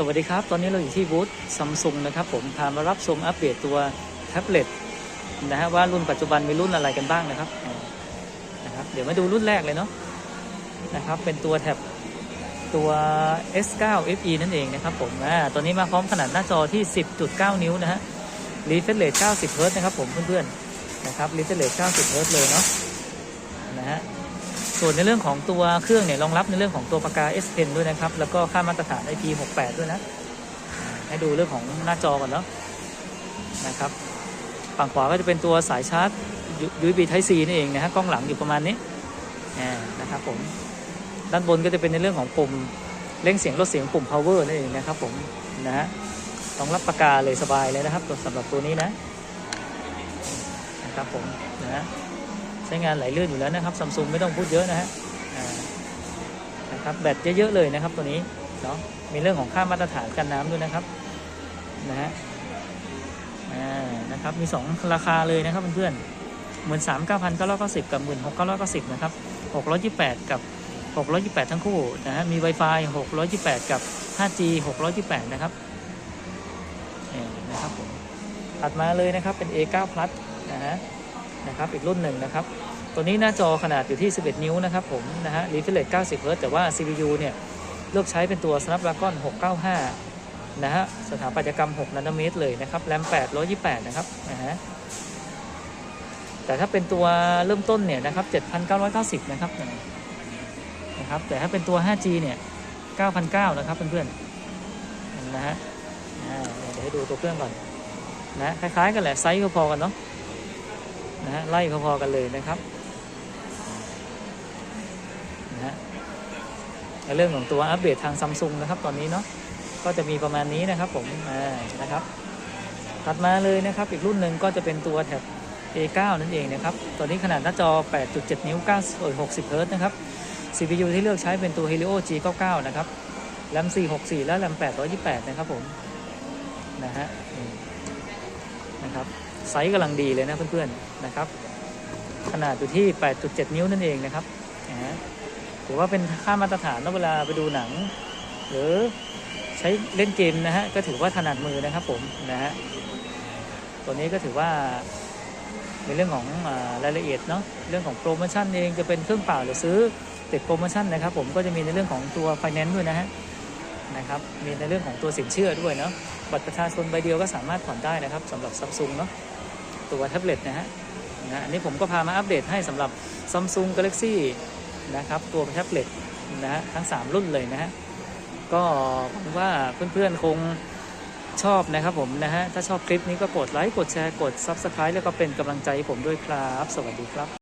สวัสดีครับ ตอนนี้เราอยู่ที่บูธซัมซุงนะครับผมพามารับชมอัปเดตตัวแท็บเล็ตนะฮะว่ารุ่นปัจจุบันมีรุ่นอะไรกันบ้างนะครับนะครับ เดี๋ยวมาดูรุ่นแรกเลยเนาะนะครับเป็นตัวแท็บตัว S9 FE นั่นเองนะครับผมอ่าตัวนี้มาพร้อมขนาดหน้าจอที่ 10.9 นิ้วนะฮะรีเฟรชเรท90 เฮิร์ตนะครับผมเพื่อนๆนะครับรีเฟรชเรท90 เฮิร์ตเลยเนาะนะฮะ ส่วนในเรื่องของตัวเครื่องเนี่ยรองรับในเรื่องของตัวปากกา S Pen ด้วยนะครับ แล้วก็ค่ามาตรฐาน IP68 ด้วยนะ ให้ดูเรื่องของหน้าจอก่อนเนาะนะครับ ฝั่งขวาก็จะเป็นตัวสายชาร์จ USB Type C นี่เองนะฮะกล้องหลังอยู่ประมาณนี้อ่นะครับผม ด้านบนก็จะเป็นในเรื่องของปุ่มเร่งเสียงลดเสียงปุ่ม power นั่นเองนะครับผมนะฮะรองรับปากกาเลยสบายเลยนะครับตัวสำหรับตัวนี้นะนะครับผมนะฮะ ใช้งานไหลลื่นอยู่แล้วนะครับซัมซุงไม่ต้องพูดเยอะนะฮะนะครับแบตเยอะๆเลยนะครับตัวนี้เนาะมีเรื่องของค่ามาตรฐานกันน้ำด้วยนะครับนะฮะอ่านะครับมี 2 ราคาเลยนะครับเพื่อนๆหมื่นสามเก้าพันเก้าร้อยเก้าสิบกับหมื่นหกเก้าร้อยเก้าสิบนะครับหกร้อยยี่แปดกับหกร้อยยี่แปดทั้งคู่นะฮะมี Wi-Fi หกร้อยยี่แปดกับ 5G หกร้อยยี่แปดนะครับนี่นะครับผมถัดมาเลยนะครับเป็น A9 Plus นะฮะ นะครับอีกรุ่นหนึ่งนะครับ ตัวนี้หน้าจอขนาดอยู่ที่ 11 นิ้วนะครับผมนะฮะ refresh rate 90 Hz แต่ว่า CPU เนี่ยเลือกใช้เป็นตัว Snapdragon 695 นะฮะสถาปัตยกรรม 6นาโนเมตรเลยนะครับแรม828 นะครับนะฮะแต่ถ้าเป็นตัวเริ่มต้นเนี่ยนะครับ 7,990 นะครับนะครับ แต่ถ้าเป็นตัว 5G เนี่ย9,900นะครับเพื่อนๆนะฮะเดี๋ยวให้ดูตัวเครื่องก่อนนะคล้ายๆกันแหละไซส์ก็พอกันเนาะ นะฮะไล่พอๆกันเลยนะครับนะฮะเรื่องของตัวอัปเดตทางซัมซุงนะครับตอนนี้เนาะก็จะมีประมาณนี้นะครับผมอ่านะครับถัดมาเลยนะครับอีกรุ่นหนึ่งก็จะเป็นตัวแท็บ A9 นั่นเองนะครับตัวนี้ขนาดหน้าจอ 8.7 นิ้ว 9 60เฮิร์ตนะครับ CPU ที่เลือกใช้เป็นตัว Helio G99 นะครับแรม464 และแรม828 นะครับผม นะฮะนะครับ ไซส์กำลังดีเลยนะเพื่อนๆนะครับ ขนาดอยู่ที่ 8.7 นิ้วนั่นเองนะครับนะถือว่าเป็นค่ามาตรฐานนะเวลาไปดูหนัง หรือใช้เล่นเกมนะฮะก็ถือว่าถนัดมือนะครับผมนะฮะตัวนี้ก็ถือว่าในเรื่องของอรายละเอียดเนาะเรื่องของโปรโมชั่นเองจะเป็นเครื่องเปล่าหรือซื้อติดโปรโมชั่นนะครับผมก็จะมีในเรื่องของตัวไฟแนนซ์ด้วยนะฮะนะครับมีในเรื่องของตัวสินเชื่อด้วยเนาะบัตรประชาชนใบเดียวก็สามารถผ่อนได้นะครับสำหรับซัมซุงเนาะ ตัวแท็บเล็ตนะฮะนะอันนี้ผมก็พามาอัปเดตให้สำหรับ Samsung Galaxy นะครับตัวแท็บเล็ตนะฮะทั้ง 3 รุ่นเลยนะฮะก็หวังว่าเพื่อนๆคงชอบนะครับผมนะฮะถ้าชอบคลิปนี้ก็กดไลค์กดแชร์กด Subscribe แล้วก็เป็นกำลังใจให้ผมด้วยครับ สวัสดีครับ